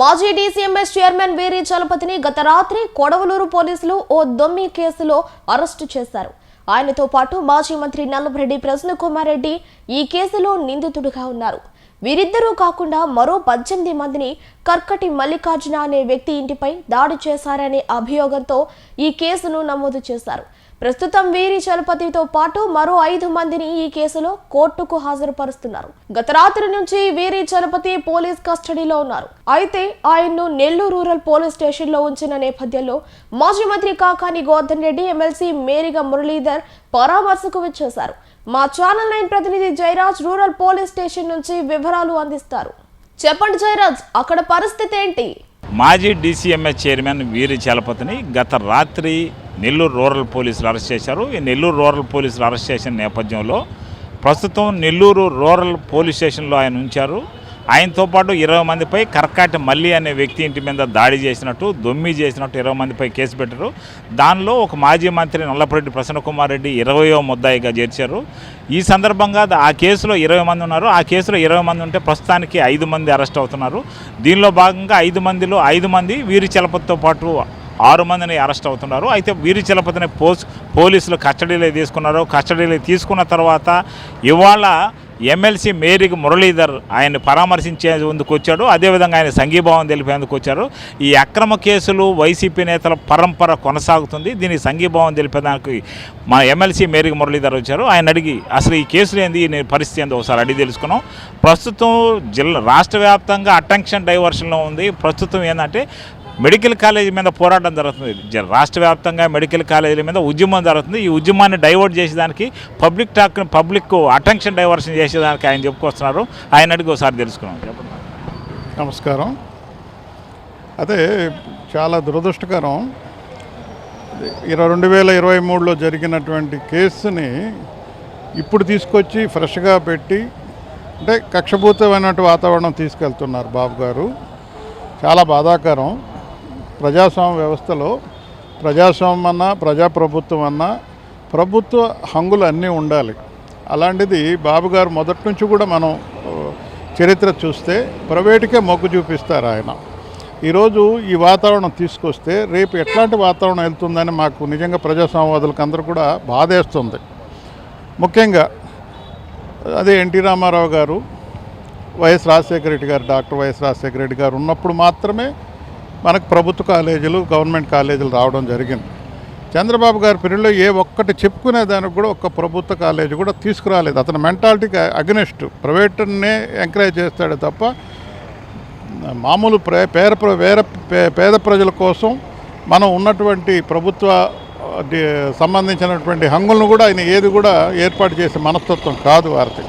మాజీ DCMS chairman వీరి చలపతిని గత రాత్రి కొడవలూరు పోలీసులు ఓ దొమ్మి కేసులో అరెస్టు చేశారు. ఆయనతో పాటు మాజీ మంత్రి నల్లభరెడ్డి ప్రసన్న కుమార్ రెడ్డి ఈ కేసులో నిందితుడిగా ఉన్నారు. వీరిద్దరూ కాకుండా మరో పద్దెనిమిది మందిని కర్కటి మల్లికార్జున అనే వ్యక్తి ఇంటిపై దాడి చేశారనే అభియోగంతో ఈ కేసును నమోదు చేశారు. ప్రస్తుతం వీరి చలపతితో పాటు మరో ఐదు మందిని ఈ కేసులో కోర్టుకు హాజరుపరుస్తున్నారు. గత రాత్రి నుంచి వీరి చలపతి పోలీస్ కస్టడీలో ఉన్నారు. అయితే ఆయన్ను నెల్లూరు రూరల్ పోలీస్ స్టేషన్లో ఉంచిన నేపథ్యంలో మాజీ మంత్రి కాకాని గోవర్ధన్ రెడ్డి ఎమ్మెల్సీ మేరిగా మురళీధర్ పరామర్శకు విచ్చేశారు. మా ఛానల్ నైన్ ప్రతినిధి జయరాజ్ రూరల్ పోలీస్ స్టేషన్ నుంచి వివరాలు అందిస్తారు. చెప్పండి జయరాజ్ అక్కడ పరిస్థితి ఏంటి? మాజీ డీసీఎంఎస్ చైర్మన్ వీరి చలపతిని గత రాత్రి నెల్లూరు రూరల్ పోలీసులు అరెస్ట్ చేశారు. ఈ నెల్లూరు రూరల్ పోలీసులు అరెస్ట్ చేసిన నేపథ్యంలో ప్రస్తుతం నెల్లూరు రూరల్ పోలీస్ స్టేషన్లో ఆయన ఉంచారు. ఆయనతో పాటు ఇరవై మందిపై కర్కాటి మల్లి అనే వ్యక్తి ఇంటి మీద దాడి చేసినట్టు దొమ్మి చేసినట్టు ఇరవై మందిపై కేసు పెట్టారు. దానిలో ఒక మాజీ మంత్రి నల్లపరెడ్డి ప్రసన్నకుమార్ రెడ్డి ఇరవయో ముద్దాయిగా చేర్చారు. ఈ సందర్భంగా ఆ కేసులో ఇరవై మంది ఉన్నారు. ఆ కేసులో ఇరవై మంది ఉంటే ప్రస్తుతానికి ఐదు మంది అరెస్ట్ అవుతున్నారు. దీనిలో భాగంగా ఐదు మందిలో ఐదు మంది వీరి చలపతితో పాటు ఆరు మందిని అరెస్ట్ అవుతున్నారు. అయితే వీరి చలపతిని పోస్ పోలీసులు కస్టడీలో తీసుకున్నారు. కస్టడీలో తీసుకున్న తర్వాత ఇవాళ ఎమ్మెల్సీ మేరీకి మురళీధర్ ఆయన పరామర్శించేందుకు వచ్చాడు. అదేవిధంగా ఆయన సంఘీభావం తెలిపేందుకు వచ్చారు. ఈ అక్రమ కేసులు వైసీపీ నేతల పరంపర కొనసాగుతుంది. దీనికి సంఘీభావం తెలిపేదానికి మా ఎమ్మెల్సీ మేరీకి మురళీధర్ వచ్చారు. ఆయన అడిగి అసలు ఈ కేసులు ఏంది? ఈ పరిస్థితి ఏందో ఒకసారి అడిగి తెలుసుకున్నాం. ప్రస్తుతం జిల్లా రాష్ట్ర వ్యాప్తంగా అటెన్షన్ డైవర్షన్లో ఉంది. ప్రస్తుతం ఏంటంటే మెడికల్ కాలేజీ మీద పోరాటం జరుగుతుంది. జ- రాష్ట్ర వ్యాప్తంగా మెడికల్ కాలేజీల మీద ఉద్యమం జరుగుతుంది. ఈ ఉద్యమాన్ని డైవర్ట్ చేసేదానికి public talk public attention diversion చేసేదానికి ఆయన చెప్పుకొస్తున్నారు. ఆయన అడిగి ఒకసారి తెలుసుకున్నాం నమస్కారం. అదే చాలా దురదృష్టకరం. ఇరవై రెండు వేల ఇరవై మూడులో జరిగినటువంటి కేసుని ఇప్పుడు తీసుకొచ్చి ఫ్రెష్గా పెట్టి అంటే కక్షభూతమైనటువంటి వాతావరణం తీసుకెళ్తున్నారు బాబు గారు చాలా బాధాకరం. ప్రజాస్వామ్య వ్యవస్థలో ప్రజాస్వామ్యం అన్నా ప్రజాప్రభుత్వం అన్నా ప్రభుత్వ హంగులు అన్నీ ఉండాలి. అలాంటిది బాబు గారు మొదటి నుంచి కూడా మనం చరిత్ర చూస్తే ప్రైవేటుకే మొగ్గు చూపిస్తారు ఆయన. ఈరోజు ఈ వాతావరణం తీసుకొస్తే రేపు ఎట్లాంటి వాతావరణం వెళ్తుందని మాకు నిజంగా ప్రజాస్వామ్యవాదులకు అందరూ కూడా బాధేస్తుంది. ముఖ్యంగా అదే ఎన్టీ రామారావు గారు వైఎస్ రాజశేఖర రెడ్డి గారు డాక్టర్ వైఎస్ రాజశేఖర రెడ్డి గారు ఉన్నప్పుడు మాత్రమే మనకు ప్రభుత్వ కాలేజీలు గవర్నమెంట్ కాలేజీలు రావడం జరిగింది. చంద్రబాబు గారి పీరియడ్లో ఏ ఒక్కటి చెప్పుకునే దానికి కూడా ఒక్క ప్రభుత్వ కాలేజీ కూడా తీసుకురాలేదు. అతని మెంటాలిటీకి అగనెస్ట్. ప్రైవేట్నే ఎంకరేజ్ చేస్తాడు తప్ప మామూలు ప్రే పేద ప్ర- వేరే పే- పేద ప్రజల కోసం మనం ఉన్నటువంటి ప్రభుత్వ సంబంధించినటువంటి హంగులను కూడా ఆయన ఏది కూడా ఏర్పాటు చేసే మనస్తత్వం కాదు వారికి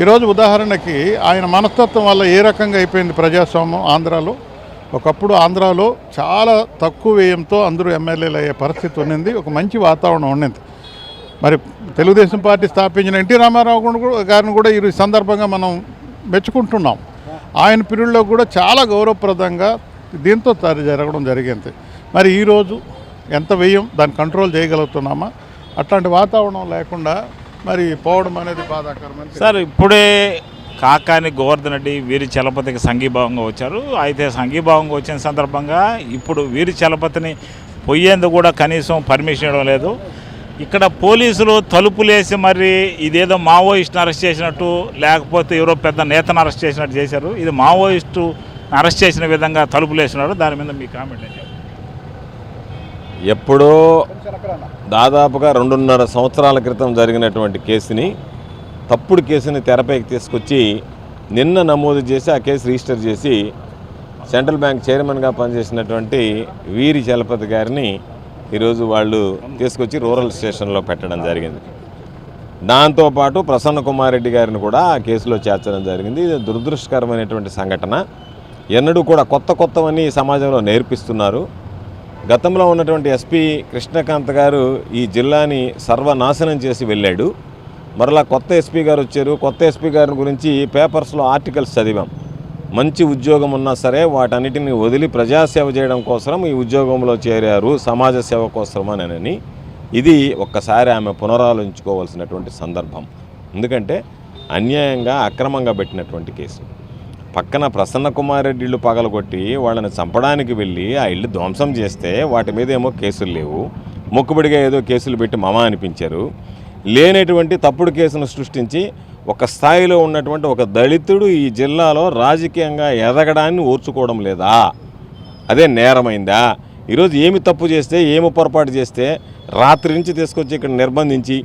ఈరోజు ఉదాహరణకి ఆయన మనస్తత్వం వల్ల ఏ రకంగా అయిపోయింది ప్రజాస్వామ్యం ఆంధ్రాలో? ఒకప్పుడు ఆంధ్రాలో చాలా తక్కువ వ్యయంతో అందరూ ఎమ్మెల్యేలు అయ్యే పరిస్థితి ఉన్నింది. ఒక మంచి వాతావరణం ఉండింది మరి తెలుగుదేశం పార్టీ స్థాపించిన ఎన్టీ రామారావు గారిని కూడా ఈ సందర్భంగా మనం మెచ్చుకుంటున్నాం. ఆయన పీరియడ్లో కూడా చాలా గౌరవప్రదంగా దీంతో తరి జరగడం జరిగింది. మరి ఈరోజు ఎంత వ్యయం దాన్ని కంట్రోల్ చేయగలుగుతున్నామా? అట్లాంటి వాతావరణం లేకుండా మరి పోవడం అనేది బాధాకరమని సార్ ఇప్పుడే కాకాని గోవర్ధన్ రెడ్డి వీరి చలపతికి సంఘీభావంగా వచ్చారు. అయితే సంఘీభావంగా వచ్చిన సందర్భంగా ఇప్పుడు వీరి చలపతిని పొయ్యేందుకు కూడా కనీసం పర్మిషన్ ఇవ్వడం లేదు. ఇక్కడ పోలీసులు తలుపులేసి మరి ఇదేదో మావోయిస్ట్ని అరెస్ట్ చేసినట్టు లేకపోతే ఎవరో పెద్ద నేతను అరెస్ట్ చేసినట్టు చేశారు. ఇది మావోయిస్టు అరెస్ట్ చేసిన విధంగా తలుపులేసినారు. దాని మీద మీ కామెంట్ ఎప్పుడో దాదాపుగా రెండున్నర సంవత్సరాల క్రితం జరిగినటువంటి కేసుని తప్పుడు కేసుని తెరపైకి తీసుకొచ్చి నిన్న నమోదు చేసి ఆ కేసు రిజిస్టర్ చేసి సెంట్రల్ బ్యాంక్ చైర్మన్గా పనిచేసినటువంటి వీరి చలపతి గారిని ఈరోజు వాళ్ళు తీసుకొచ్చి రూరల్ స్టేషన్లో పెట్టడం జరిగింది. దాంతోపాటు ప్రసన్న కుమార్ రెడ్డి గారిని కూడా ఆ కేసులో చేర్చడం జరిగింది. ఇది దురదృష్టకరమైనటువంటి సంఘటన. ఎన్నడూ కూడా కొత్త కొత్తవన్నీ సమాజంలో నేర్పిస్తున్నారు. గతంలో ఉన్నటువంటి ఎస్పీ కృష్ణకాంత్ గారు ఈ జిల్లాని సర్వనాశనం చేసి వెళ్ళాడు. మరలా కొత్త ఎస్పీ గారు వచ్చారు. కొత్త ఎస్పీ గారి గురించి పేపర్స్లో ఆర్టికల్స్ చదివాం. మంచి ఉద్యోగం ఉన్నా సరే వాటన్నిటిని వదిలి ప్రజాసేవ చేయడం కోసం ఈ ఉద్యోగంలో చేరారు. సమాజ సేవ కోసమని ఇది ఒక్కసారి ఆమె పునరాలోచించుకోవాల్సినటువంటి సందర్భం. ఎందుకంటే అన్యాయంగా అక్రమంగా పెట్టినటువంటి కేసు. పక్కన ప్రసన్న కుమార్ రెడ్డి పగలగొట్టి వాళ్ళని చంపడానికి వెళ్ళి ఆ ఇల్లు ధ్వంసం చేస్తే వాటి మీద ఏమో కేసులు లేవు. మొక్కుబడిగా ఏదో కేసులు పెట్టి మమ అనిపించారు. లేనటువంటి తప్పుడు కేసును సృష్టించి ఒక స్థాయిలో ఉన్నటువంటి ఒక దళితుడు ఈ జిల్లాలో రాజకీయంగా ఎదగడాన్ని ఓర్చుకోవడం లేదా? అదే నేరమైందా? ఈరోజు ఏమి తప్పు చేస్తే ఏమి పొరపాటు చేస్తే రాత్రి నుంచి తీసుకొచ్చి ఇక్కడ నిర్బంధించి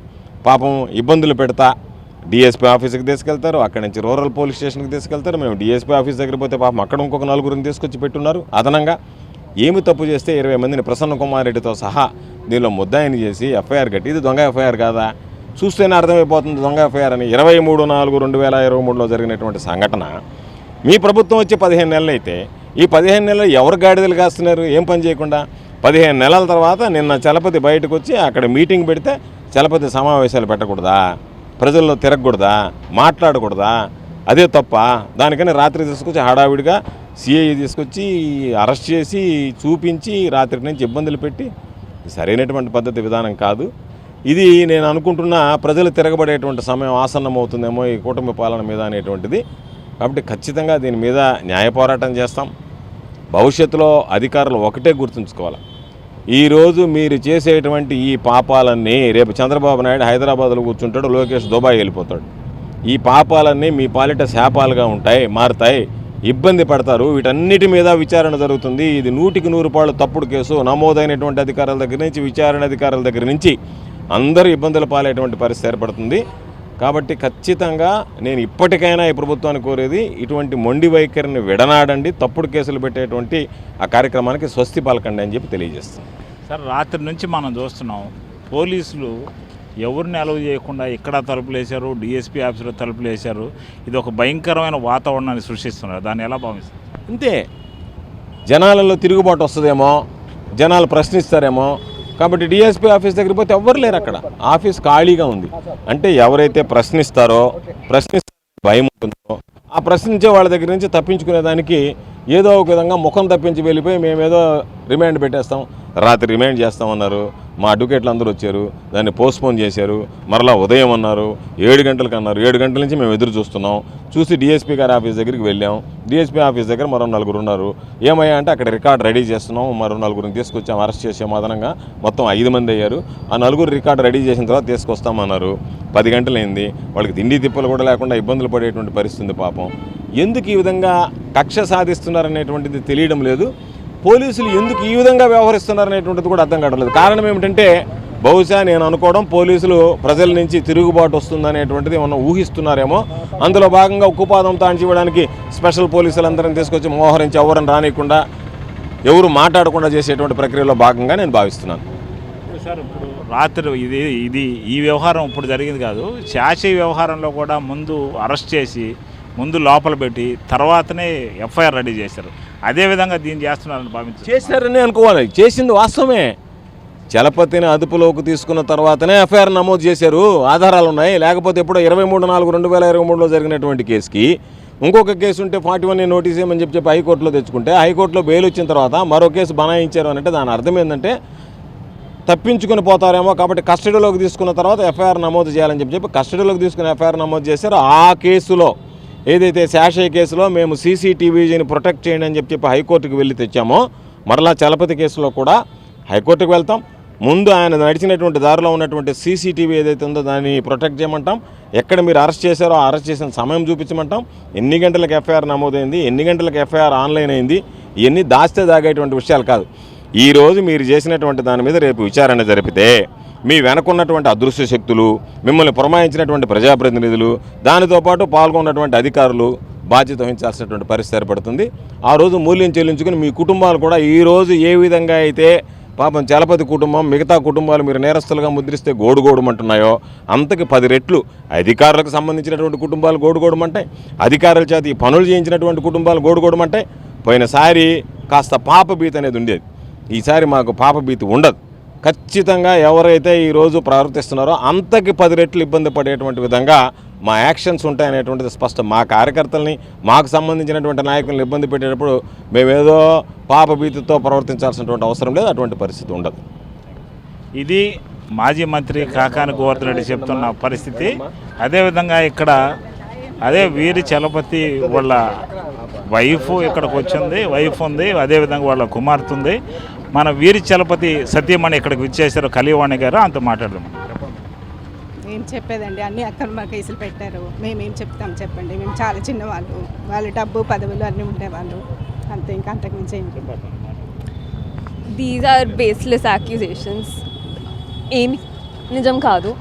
పాపం ఇబ్బందులు పెడతా? డిఎస్పీ ఆఫీస్కి తీసుకెళ్తారు అక్కడి నుంచి రూరల్ పోలీస్ స్టేషన్కి తీసుకెళ్తారు. మేము డిఎస్పీ ఆఫీస్ దగ్గర పోతే పాపం అక్కడ ఇంకొక నలుగురిని తీసుకొచ్చి పెట్టున్నారు అదనంగా. ఏమి తప్పు చేస్తే ఇరవై మందిని ప్రసన్న కుమార్ రెడ్డితో సహా దీనిలో ముద్దాయిని చేసి ఎఫ్ఐఆర్ కట్టి ఇది దొంగ ఎఫ్ఐఆర్ కాదా? చూస్తేనే అర్థమైపోతుంది దొంగ ఎఫ్ఐఆర్ అని. ఇరవై మూడు నాలుగు రెండు వేల ఇరవై మూడులో జరిగినటువంటి సంఘటన. మీ ప్రభుత్వం వచ్చి పదిహేను నెలలు అయితే ఈ పదిహేను నెలలు ఎవరు గాడిదలు కాస్తున్నారు? ఏం పని చేయకుండా? పదిహేను నెలల తర్వాత నిన్న చలపతి బయటకు వచ్చి అక్కడ మీటింగ్ పెడితే చలపతి సమావేశాలు పెట్టకూడదా? ప్రజల్లో తిరగకూడదా? మాట్లాడకూడదా? అదే తప్ప దానికని రాత్రి తీసుకొచ్చి హడావిడిగా సిఐ తీసుకొచ్చి అరెస్ట్ చేసి చూపించి రాత్రి నుంచి ఇబ్బందులు పెట్టి సరైనటువంటి పద్ధతి విధానం కాదు. ఇది నేను అనుకుంటున్న ప్రజలు తిరగబడేటువంటి సమయం ఆసన్నమవుతుందేమో ఈ కూటమి పాలన మీద అనేటువంటిది. కాబట్టి ఖచ్చితంగా దీని మీద న్యాయ పోరాటం చేస్తాం. భవిష్యత్తులో అధికారులు ఒకటే గుర్తుంచుకోవాలి. ఈరోజు మీరు చేసేటువంటి ఈ పాపాలన్నీ రేపు చంద్రబాబు నాయుడు హైదరాబాద్లో కూర్చుంటాడు లోకేష్ దుబాయ్ వెళ్ళిపోతాడు. ఈ పాపాలన్నీ మీ పాలిట శాపాలుగా ఉంటాయి మారుతాయి ఇబ్బంది పడతారు. వీటన్నిటి మీద విచారణ జరుగుతుంది. ఇది నూటికి నూరు పాళ్ళు తప్పుడు కేసు. నమోదైనటువంటి అధికారుల దగ్గర నుంచి విచారణ అధికారుల దగ్గర నుంచి అందరూ ఇబ్బందులు పాలేటువంటి పరిస్థితి ఏర్పడుతుంది. కాబట్టి ఖచ్చితంగా నేను ఇప్పటికైనా ఈ ప్రభుత్వాన్ని కోరేది ఇటువంటి మొండి వైఖరిని విడనాడండి తప్పుడు కేసులు పెట్టేటువంటి ఆ కార్యక్రమానికి స్వస్తి పలకండి అని చెప్పి తెలియజేస్తాను సార్ రాత్రి నుంచి మనం చూస్తున్నాం పోలీసులు ఎవరిని అలవ్ చేయకుండా ఇక్కడ తలుపులు వేశారు డిఎస్పీ ఆఫీసులో తలుపులు వేశారు ఇది ఒక భయంకరమైన వాతావరణాన్ని సృష్టిస్తున్నారు. దాన్ని ఎలా భావిస్తారు అంతే. జనాలలో తిరుగుబాటు వస్తుందేమో జనాలు ప్రశ్నిస్తారేమో కాబట్టి డిఎస్పీ ఆఫీస్ దగ్గర పోతే ఎవ్వరు లేరు అక్కడ. ఆఫీస్ ఖాళీగా ఉంది. అంటే ఎవరైతే ప్రశ్నిస్తారో ప్రశ్నిస్తే భయం ఉంటుందో ఆ ప్రశ్నించే వాళ్ళ దగ్గర నుంచి తప్పించుకునే దానికి ఏదో ఒక విధంగా ముఖం తప్పించి వెళ్ళిపోయి మేమేదో రిమాండ్ పెట్టేస్తాం. రాత్రి రిమైండ్ చేస్తామన్నారు. మా అడ్వకేట్లు అందరూ వచ్చారు. దాన్ని పోస్ట్పోన్ చేశారు. మరలా ఉదయం అన్నారు. ఏడు గంటలకు అన్నారు. ఏడు గంటల నుంచి మేము ఎదురు చూస్తున్నాం. చూసి డిఎస్పీ గారి ఆఫీస్ దగ్గరికి వెళ్ళాం. డిఎస్పీ ఆఫీస్ దగ్గర మరో నలుగురు ఉన్నారు. ఏమయ్యా అంటే అక్కడ రికార్డ్ రెడీ చేస్తున్నాం. మరో నలుగురిని తీసుకొచ్చాం. అరెస్ట్ చేసాం. అదనంగా మొత్తం ఐదు మంది అయ్యారు. ఆ నలుగురు రికార్డ్ రెడీ చేసిన తర్వాత తీసుకొస్తామన్నారు. పది గంటలైంది. వాళ్ళకి తిండి తిప్పలు కూడా లేకుండా ఇబ్బందులు పడేటువంటి పరిస్థితి పాపం. ఎందుకు ఈ విధంగా కక్ష సాధిస్తున్నారనేటువంటిది తెలియడం లేదు. పోలీసులు ఎందుకు ఈ విధంగా వ్యవహరిస్తున్నారనేటువంటిది కూడా అర్థం కావట్లేదు. కారణం ఏమిటంటే బహుశా నేను అనుకోవడం పోలీసులు ప్రజల నుంచి తిరుగుబాటు వస్తుందనేటువంటిది ఏమన్నా ఊహిస్తున్నారేమో. అందులో భాగంగా ఉక్కుపాదం తాంచివ్వడానికి స్పెషల్ పోలీసులందరినీ తీసుకొచ్చి మోహరించి ఎవరిని రానియకుండా ఎవరు మాట్లాడకుండా చేసేటువంటి ప్రక్రియలో భాగంగా నేను భావిస్తున్నాను. సార్ ఇప్పుడు రాత్రి ఇది ఇది ఈ వ్యవహారం ఇప్పుడు జరిగింది కాదు. శాసీ వ్యవహారంలో కూడా ముందు అరెస్ట్ చేసి ముందు లోపల పెట్టి తర్వాతనే ఎఫ్ఐఆర్ రెడీ చేశారు. అదే విధంగా దీన్ని చేస్తున్నారని భావించారు చేశారని అనుకోవాలి. చేసింది వాస్తవమే. చలపతిని అదుపులోకి తీసుకున్న తర్వాతనే ఎఫ్ఐఆర్ నమోదు చేశారు. ఆధారాలు ఉన్నాయి. లేకపోతే ఎప్పుడో ఇరవై మూడు నాలుగు రెండు వేల ఇరవై మూడులో జరిగినటువంటి కేసుకి ఇంకొక కేసు ఉంటే ఫార్టీ వన్ నోటీస్ ఏమని చెప్పి చెప్పి హైకోర్టులో తెచ్చుకుంటే హైకోర్టులో బెయిల్ వచ్చిన తర్వాత మరో కేసు బనాయించారు అని అంటే దాని అర్థం ఏంటంటే తప్పించుకుని పోతారేమో కాబట్టి కస్టడీలోకి తీసుకున్న తర్వాత ఎఫ్ఐఆర్ నమోదు చేయాలని చెప్పి చెప్పి కస్టడీలోకి తీసుకుని ఎఫ్ఐఆర్ నమోదు చేశారు. ఆ కేసులో ఏదైతే శాషయ్య కేసులో మేము సీసీటీవీని ప్రొటెక్ట్ చేయండి అని చెప్పి చెప్పి హైకోర్టుకి వెళ్ళి తెచ్చామో మరలా చలపతి కేసులో కూడా హైకోర్టుకు వెళ్తాం. ముందు ఆయన నడిచినటువంటి దారిలో ఉన్నటువంటి సీసీటీవీ ఏదైతే ఉందో దాన్ని ప్రొటెక్ట్ చేయమంటాం. ఎక్కడ మీరు అరెస్ట్ చేశారో అరెస్ట్ చేసిన సమయం చూపించమంటాం. ఎన్ని గంటలకు ఎఫ్ఐఆర్ నమోదైంది ఎన్ని గంటలకు ఎఫ్ఐఆర్ ఆన్లైన్ అయింది ఇవన్నీ దాస్తే దాగేటువంటి విషయాలు కాదు. ఈరోజు మీరు చేసినటువంటి దాని మీద రేపు విచారణ జరిపితే మీ వెనకున్నటువంటి అదృశ్య శక్తులు మిమ్మల్ని పురమాయించినటువంటి ప్రజాప్రతినిధులు దానితో పాటు పాల్గొన్నటువంటి అధికారులు బాధ్యత వహించాల్సినటువంటి పరిస్థితి ఏర్పడుతుంది. ఆ రోజు మూల్యం చెల్లించుకుని మీ కుటుంబాలు కూడా ఈరోజు ఏ విధంగా అయితే పాపం చలపతి కుటుంబం మిగతా కుటుంబాలు మీరు నేరస్తులుగా ముద్రిస్తే గోడుగోడమంటున్నాయో అంతకి పది రెట్లు అధికారులకు సంబంధించినటువంటి కుటుంబాలు గోడుగోడమంటాయి అధికారుల చేత ఈ పనులు చేయించినటువంటి కుటుంబాలు గోడుగోడమంటాయి పోయినసారి కాస్త పాపభీతి అనేది ఉండేది. ఈసారి మాకు పాపభీతి ఉండదు. ఖచ్చితంగా ఎవరైతే ఈరోజు ప్రవర్తిస్తున్నారో అంతకి పది రెట్లు ఇబ్బంది పడేటువంటి విధంగా మా యాక్షన్స్ ఉంటాయనేటువంటిది స్పష్టం. మా కార్యకర్తల్ని మాకు సంబంధించినటువంటి నాయకులను ఇబ్బంది పెట్టేటప్పుడు మేమేదో పాపభీతితో ప్రవర్తించాల్సినటువంటి అవసరం లేదు అటువంటి పరిస్థితి ఉండదు. ఇది మాజీ మంత్రి కాకాని గోవర్ధన్ రెడ్డి చెప్తున్న పరిస్థితి. అదేవిధంగా ఇక్కడ అదే వీరి చలపతి వాళ్ళ వైఫ్ ఇక్కడికి వచ్చింది వైఫ్ ఉంది అదేవిధంగా వాళ్ళ కుమార్తె ఉంది. మన వీరి చలపతి సత్యమణి ఇక్కడికి విచ్చేశారు కలివాణి గారు అంత మాట్లాడదాం. ఏం చెప్పేదండి అన్ని అక్రమ కేసులు పెట్టారు. మేమేం చెప్తాం చెప్పండి. మేము చాలా చిన్నవాళ్ళు. వాళ్ళు డబ్బు పదవులు అన్నీ ఉండేవాళ్ళు. అంతే ఇంకా అంతకుమించి ఏం దీస్ ఆర్ బేస్లెస్ యాక్యుజేషన్స్ ఏమి? నిజం కాదు.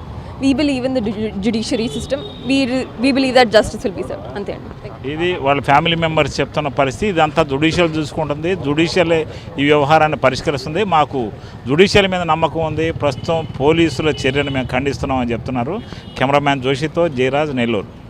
We believe in the judiciary system we we believe that justice will be serve అంతే అండి. ఇది వాళ్ళ ఫ్యామిలీ మెంబర్స్ చెప్తున్న పరిస్థితి. ఇదంతా జుడిషియల్ చూసుకుంటుంది. జుడిషియల్ ఈ వ్యవహారాన్ని పరిష్కరిస్తుంది. మాకు జుడిషియల్ మీద నమ్మకం ఉంది. ప్రస్తుతం పోలీసుల చర్యను మేము ఖండిస్తున్నామని చెప్తున్నారు. కెమెరామ్యాన్ జోషితో జయరాజ్ నెల్లూరు.